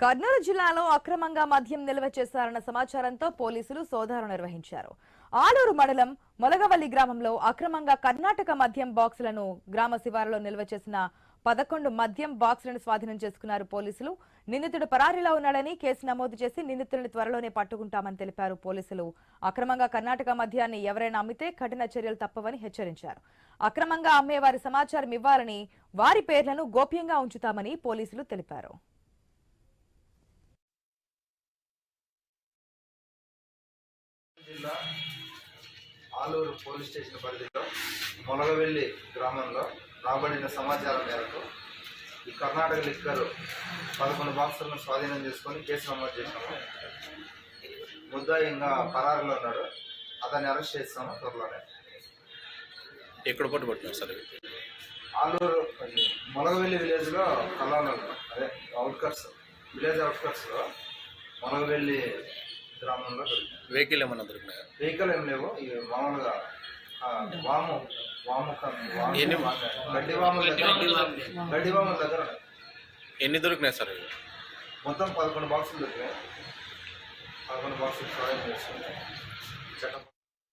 కర్నూలు జిల్లాలో అక్రమంగా మద్యం నిల్వ చేశారన్న సమాచారంతో పోలీసులు సోదాలు నిర్వహించారు. ఆలూరు మండలం మొలగవల్లి గ్రామంలో అక్రమంగా కర్ణాటక మద్యం బాక్సులను గ్రామ శివారులో నిల్వ చేసిన పదకొండు మద్యం బాక్సులను స్వాధీనం చేసుకున్నారు పోలీసులు. నిందితుడు పరారీలో ఉన్నాడని కేసు నమోదు చేసి నిందితుడిని త్వరలోనే పట్టుకుంటామని తెలిపారు పోలీసులు. అక్రమంగా కర్ణాటక మద్యాన్ని ఎవరైనా అమ్మితే కఠిన చర్యలు తప్పవని హెచ్చరించారు. అక్రమంగా అమ్మే వారి సమాచారం ఇవ్వాలని వారి పేర్లను గోప్యంగా ఉంచుతామని పోలీసులు తెలిపారు. జిల్లా ఆలూరు పోలీస్ స్టేషన్ పరిధిలో మొలగవెల్లి గ్రామంలో రాబడిన సమాచారం మేరకు ఈ కర్ణాటక లిక్కర్ పదకొండు బాక్సులను స్వాధీనం చేసుకొని కేసు నమోదు చేశాము. ముద్దాయి ఇంకా పరారులో ఉన్నాడు. అతన్ని అరెస్ట్ చేస్తాము త్వరలోనే. ఎక్కడ పట్టుబట్టినారు సార్? ఆలూరు మొలగవెల్లి విలేజ్లో కల్లాలో అదే అవుట్కట్స్ విలేజ్ అవుట్కట్స్లో మొలగవెల్లి గ్రామంలో దొరికింది వెహికల్ ఏమన్నా దొరికినాయా? వెహికల్ ఏం లేవు. ఇవి మామూలుగా ఆ, వాము వాము క- వాము ఎన్ని- గడ్డి వాము దగ్గర గడ్డి వాము దగ్గర ఉన్నాయి. ఎన్ని దొరికినాయి సార్ ఇవి? మొత్తం పదకొండు బాక్సులు దొరికాయి పదకొండు బాక్సులు స్వాధీనం చేసుకుంటాం చట్టం